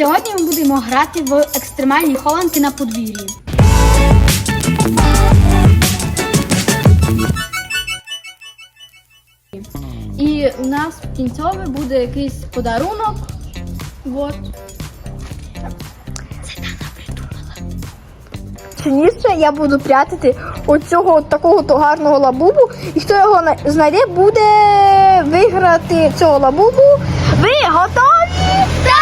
Сьогодні ми будемо грати в екстремальні хованки на подвір'ї. І у нас кінцьове буде якийсь подарунок. Вот. Сильніше я буду прятати оцього такого то гарного лабубу, і хто його знайде, буде виграти цього лабубу. Ви готові? Так!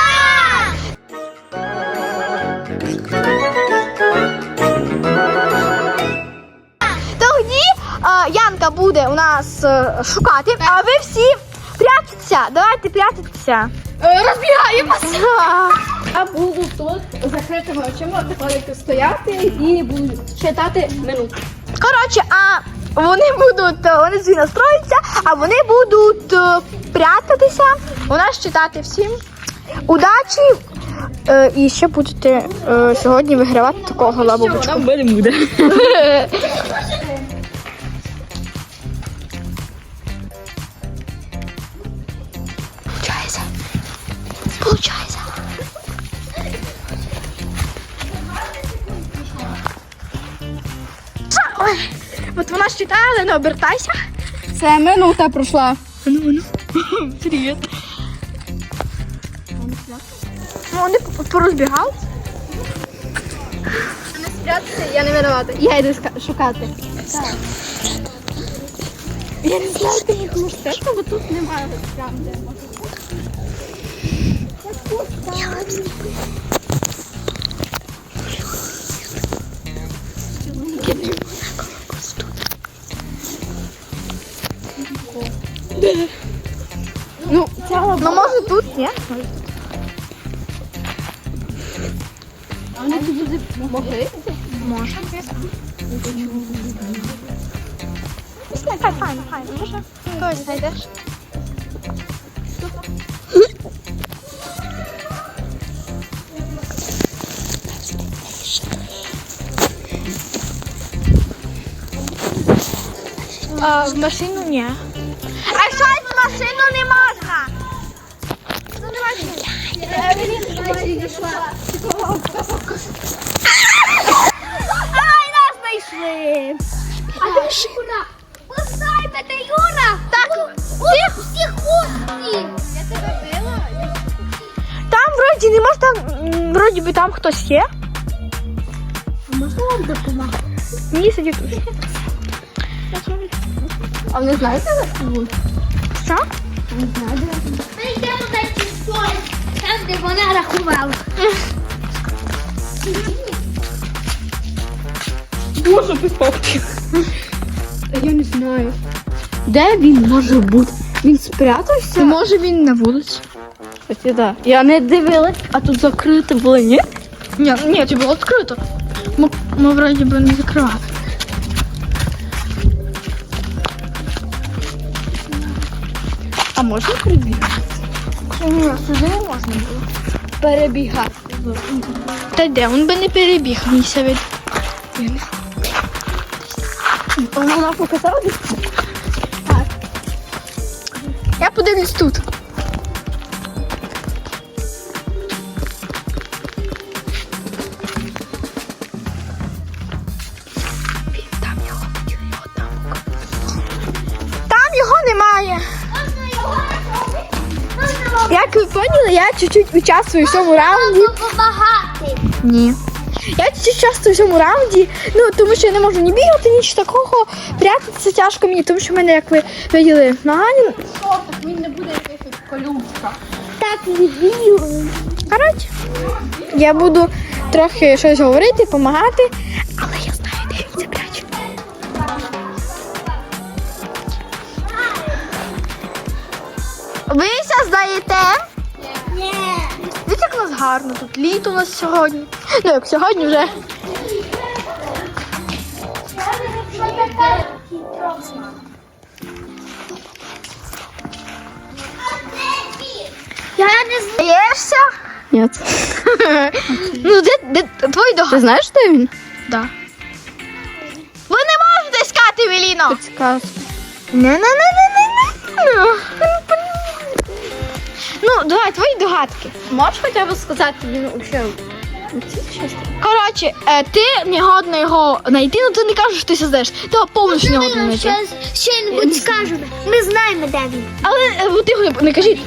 Нас е, шукати, а ви всі прячіться. Давайте прятатися. Розбігаємося! Я буду тут закритими очима тихонько стояти і буду читати минуту. Коротше, а вони будуть, е, вони всі настроються, а вони будуть е, прятатися, у нас читати всім. Удачі! Е, і ще будете е, сьогодні вигравати такого лабубочку. мене буде. Получається. Ой, от вона ж читає, але не обертайся. Це минута пройшла. Привіт. Ну, вони по- порозбігали. Я не винувата. Я йду шукати. Я не знаю, де їх мистецтво, бо тут немає прям де можна. Ну, Ну, може тут, ні? А вони тут буде могли? Може. Файно, файно. Може, когось знайдеш. А, в машину ні. А що в машину не можна? Ну, не можна. Ай, нас знайшли! А ти ж куди? Посайпете, Юра! Так, Всіх, всіх кусні! Я тебе била? там вроді не може, там м, вроді би там хтось є. Можна вам допомагати? Ні, сидіть тут. А вони знаєте, живуть? Що? Ми йдемо на ті там, де вона рахувала. Боже, безпеки. Я не знаю. Де він може бути? Він спрятався? Може він на вулиці? Кстати, да. Я не дивилась, а тут закрито було, ні? Ні, ні, це було відкрито. Ми, ми вроді би не закривали. А можна прибігати? Ні, сюди не можна було. Перебігати. Та де, він би не перебіг місця від. Вона показала десь? Я подивлюсь тут. Я чуть-чуть участвую в цьому раунді. Допомагати. Ні. Я чуть участвую в цьому раунді, ну тому що я не можу ні бігати, нічого такого. Прятатися тяжко мені, тому що в мене, як ви виділи, нога не- Що так він не буде якийсь колючка. Так, відвію. Коротше, я буду трохи щось говорити, допомагати, але я знаю, де він це пряче. Ви ся здаєте? Гарно тут. Літо у нас сьогодні. Ну, як сьогодні вже. Я не знаю. Здаєшся? Ні. Ну, де, де твій догад? Ти знаєш, де він? Да. Ви не можете скати, Веліно! Підсказка. Не, не, не, не, не, не. Ну, давай, твої догадки. Можеш хоча б сказати, він взагалі Коротше, е, ти не годна його знайти, ну ти не кажеш, що ти создаєш. Ти його повністю не годна знайти. Що-небудь скажемо. Ми знаємо, де він. Але е, ви тихо не, не кажіть.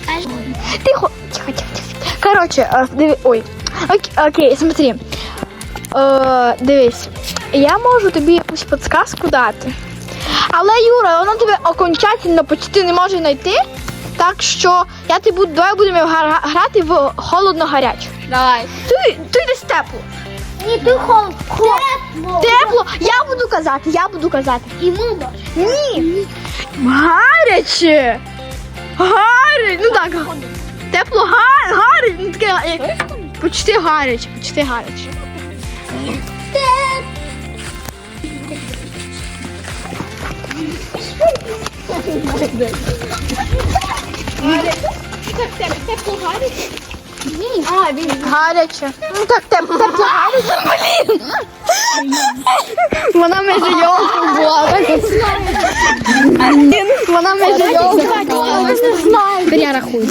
Тихо, тихо, тихо, тихо. Коротше, е, диви, ой. Окей, окей, смотри. Е, дивись, я можу тобі якусь підсказку дати. Але Юра, вона тебе окончательно почти не може знайти. Так що я ти буду, давай будемо грати в холодно-гаряче. Давай. Ти, ти йдеш тепло. Ні, ти холод. Тепло. Тепло, я буду казати, я буду казати. І мудо. Ні. Гаряче. Гаряче. Ну так. Тепло, гар, гаряче. Ну таке як почти гаряче, почти гаряче. Гаряче. Ну так, тепло, гаряче. Блін. Вона меже йолку була. Вона меже йолку була. Знаю. я рахую.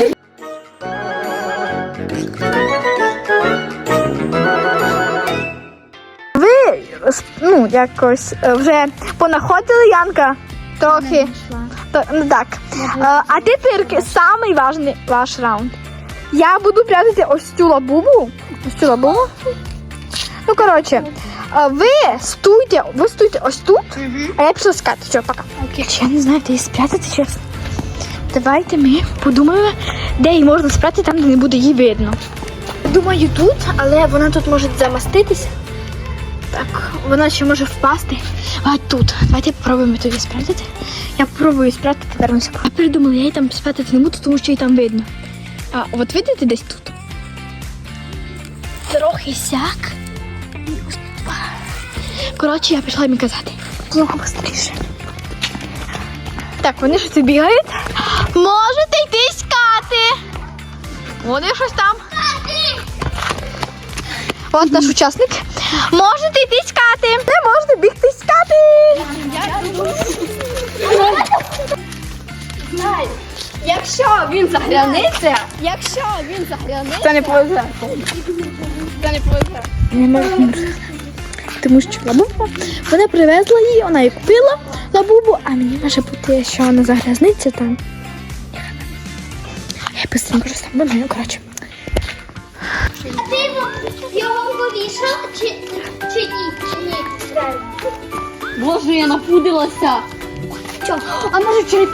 Ви ну, якось е, вже понаходили Янка трохи. То, ну так. Е, А тепер самий важний ваш раунд. Я буду прятати ось цю лабубу. Ось цю лабубу. Ну, коротше, ви стуйте, ви стуйте ось тут, а я пішла скати. Все, пока. Окей. Я не знаю, де її спрятати, чесно. Давайте ми подумаємо, де її можна спрятати, там, де не буде її видно. Думаю, тут, але вона тут може замаститися. Так, вона ще може впасти. А тут. Давайте попробуємо тобі спрятати. Я попробую спрятати вернуся. Я придумала, я її там спрятати не буду, тому що її там видно. А от видите десь тут? Трохи сяк. Коротше, я пішла їм казати. Знову быстріше. Так, вони щось бігають. Можете йти скати. Вони щось там. От наш учасник. Можете йти скати. Не можете бігти скати. Якщо він заглянеться, якщо він заглянеться, Це не повезе. це не повезе. Не можна. Тому що лабуба, вона привезла її, вона її купила лабубу, а мені може бути, що вона загрязниться там. Я быстренько щось там думаю, коротше. Ти його повішав чи, чи ні? Чи ні? Боже, я напудилася. А може через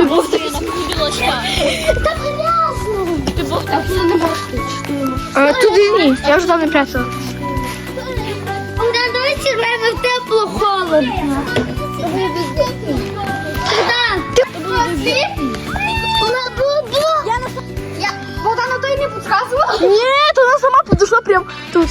Там грязно. Ти Бог так все не а, Туди ні, я вже не прятала. Вона досі в тепло холодно. Прям тут.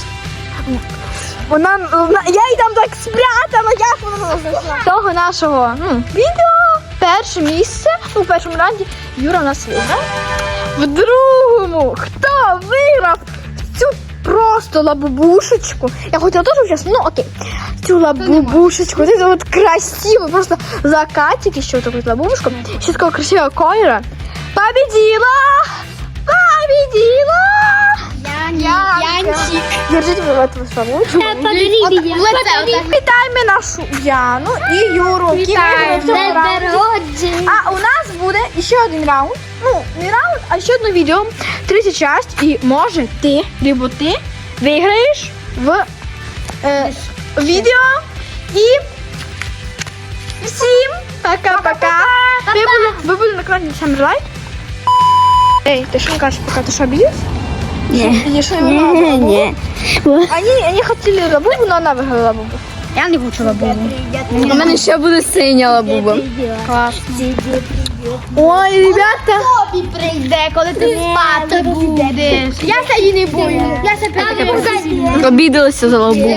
Вона, вона я її там так спрятала, як вона знайшла? Того нашого ну, відео. Перше місце у першому раунді Юра у нас виграв. В другому хто виграв цю просто лабубушечку? Я хотіла теж участь, ну окей. Цю лабубушечку, це от красиво, просто закатик ще таку лабубушку. Ще такого красивого кольора. Победила! Держите в эту славучку. Вітаємо нашу Яну і Юру. які виграли в цьому раунді. А у нас буде ще один раунд. Ну, не раунд, а ще одне відео. 30 часть. І може ти, либо ти виграєш в е, відео. І всім пока-пока. Ви були, ви були на каналі Summer Light. Эй, ты что не кажешь, пока ты что, обиделась? Или что не Ні. Они, они хотели лабубу, но она выиграла лабубу. Я не хочу лабубу. У мене ще буде синя лабуба. Ой, ребята. Тобі прийде, коли ти спати будеш. Я її не бою. Я це таке Обідалася за лабубу.